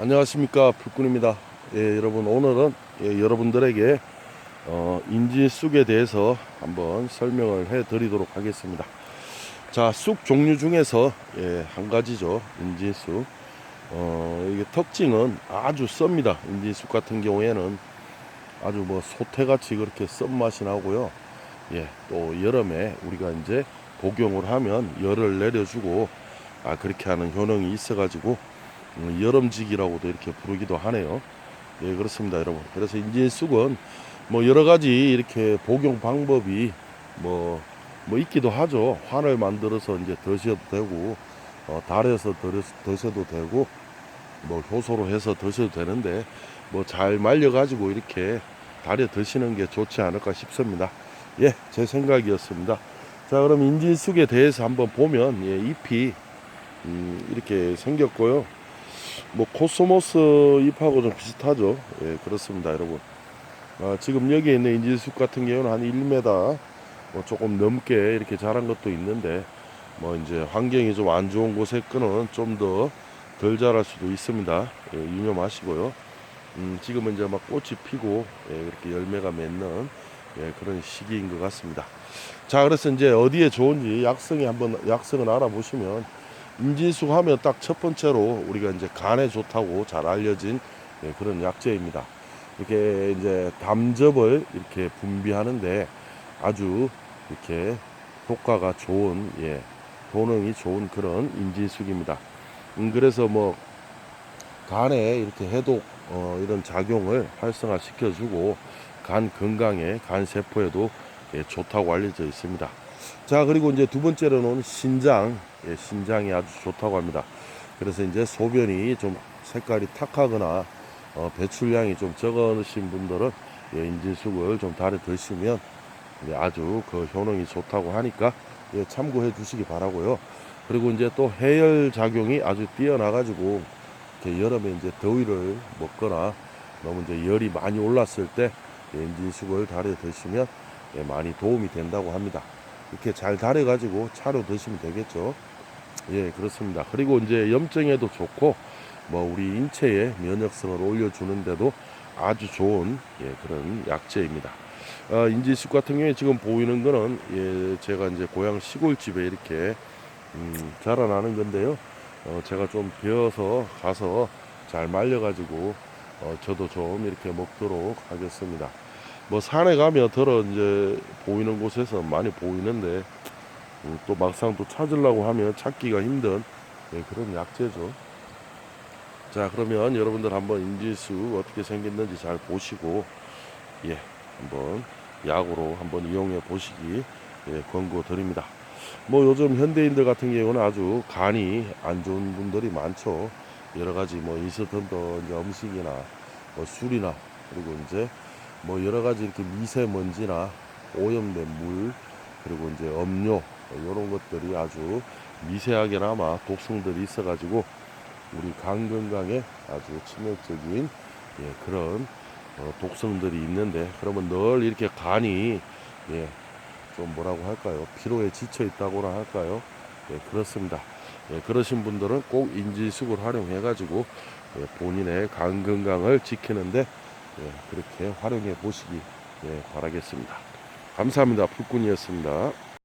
안녕하십니까 풀꾼입니다. 예, 여러분 오늘은 예, 여러분들에게 어, 인지쑥에 대해서 한번 설명을 해 드리도록 하겠습니다. 자, 쑥 종류 중에서 예, 한 가지죠, 인지쑥. 어, 이게 특징은 아주 썹니다. 인지쑥 같은 경우에는 아주 뭐 소태같이 그렇게 쓴 맛이 나고요. 예, 또 여름에 우리가 이제 복용을 하면 열을 내려주고 아 그렇게 하는 효능이 있어 가지고 음, 여름직이라고도 이렇게 부르기도 하네요. 예, 그렇습니다, 여러분. 그래서 인진쑥은 뭐 여러 가지 이렇게 복용 방법이 뭐, 뭐 있기도 하죠. 환을 만들어서 이제 드셔도 되고, 어, 달에서 드- 드셔도 되고, 뭐 효소로 해서 드셔도 되는데, 뭐 잘 말려가지고 이렇게 달에 드시는 게 좋지 않을까 싶습니다. 예, 제 생각이었습니다. 자, 그럼 인진쑥에 대해서 한번 보면, 예, 잎이, 음, 이렇게 생겼고요. 뭐 코스모스 잎하고 좀 비슷하죠. 예, 그렇습니다, 여러분. 아, 지금 여기 있는 인지숙 같은 경우는 한 1m 뭐 조금 넘게 이렇게 자란 것도 있는데 뭐 이제 환경이 좀 안 좋은 곳에 끄는 좀 더 덜 자랄 수도 있습니다. 예, 유념하시고요. 음, 지금은 이제 막 꽃이 피고 예, 이렇게 열매가 맺는 예, 그런 시기인 것 같습니다. 자, 그래서 이제 어디에 좋은지 약성이 한번 약성을 알아보시면 인진숙 하면 딱 첫 번째로 우리가 이제 간에 좋다고 잘 알려진 예, 그런 약재입니다. 이렇게 이제 담즙을 이렇게 분비하는데 아주 이렇게 효과가 좋은 예, 효능이 좋은 그런 인진숙입니다. 음, 그래서 뭐 간에 이렇게 해독 어, 이런 작용을 활성화 시켜주고 간 건강에 간 세포에도 예, 좋다고 알려져 있습니다. 자 그리고 이제 두 번째로는 신장 예, 신장이 아주 좋다고 합니다. 그래서 이제 소변이 좀 색깔이 탁하거나 어, 배출량이 좀 적으신 분들은 예, 인진숙을 좀 달에 드시면 예, 아주 그 효능이 좋다고 하니까 예, 참고해 주시기 바라고요. 그리고 이제 또 해열 작용이 아주 뛰어나 가지고 이렇게 여름에 이제 더위를 먹거나 너무 이제 열이 많이 올랐을 때 예, 인진숙을 달에 드시면 예, 많이 도움이 된다고 합니다. 이렇게 잘 달여가지고 차로 드시면 되겠죠. 예, 그렇습니다. 그리고 이제 염증에도 좋고, 뭐 우리 인체의 면역성을 올려주는데도 아주 좋은 예, 그런 약재입니다. 어, 인지숙 같은 경우에 지금 보이는 거는 예, 제가 이제 고향 시골집에 이렇게 음, 자라나는 건데요. 어, 제가 좀 배워서 가서 잘 말려가지고 어, 저도 좀 이렇게 먹도록 하겠습니다. 뭐 산에 가면 더러 이제 보이는 곳에서 많이 보이는데 음, 또 막상 또 찾으려고 하면 찾기가 힘든 예, 그런 약재죠. 자 그러면 여러분들 한번 인지수 어떻게 생겼는지 잘 보시고 예 한번 약으로 한번 이용해 보시기 예, 권고 드립니다. 뭐 요즘 현대인들 같은 경우는 아주 간이 안 좋은 분들이 많죠. 여러 가지 뭐 인스턴트 이제 음식이나 뭐 술이나 그리고 이제 뭐 여러 가지 이렇게 미세먼지나 오염된 물 그리고 이제 음료 이런 것들이 아주 미세하게나마 독성들이 있어가지고 우리 간 건강에 아주 치명적인 예, 그런 어, 독성들이 있는데 그러면 늘 이렇게 간이 예, 좀 뭐라고 할까요? 피로에 지쳐 있다고나 할까요? 예, 그렇습니다. 예, 그러신 분들은 꼭 인지숙을 활용해 가지고 예, 본인의 간 건강을 지키는데 예, 그렇게 활용해 보시기 예, 바라겠습니다. 감사합니다. 풀꾼이었습니다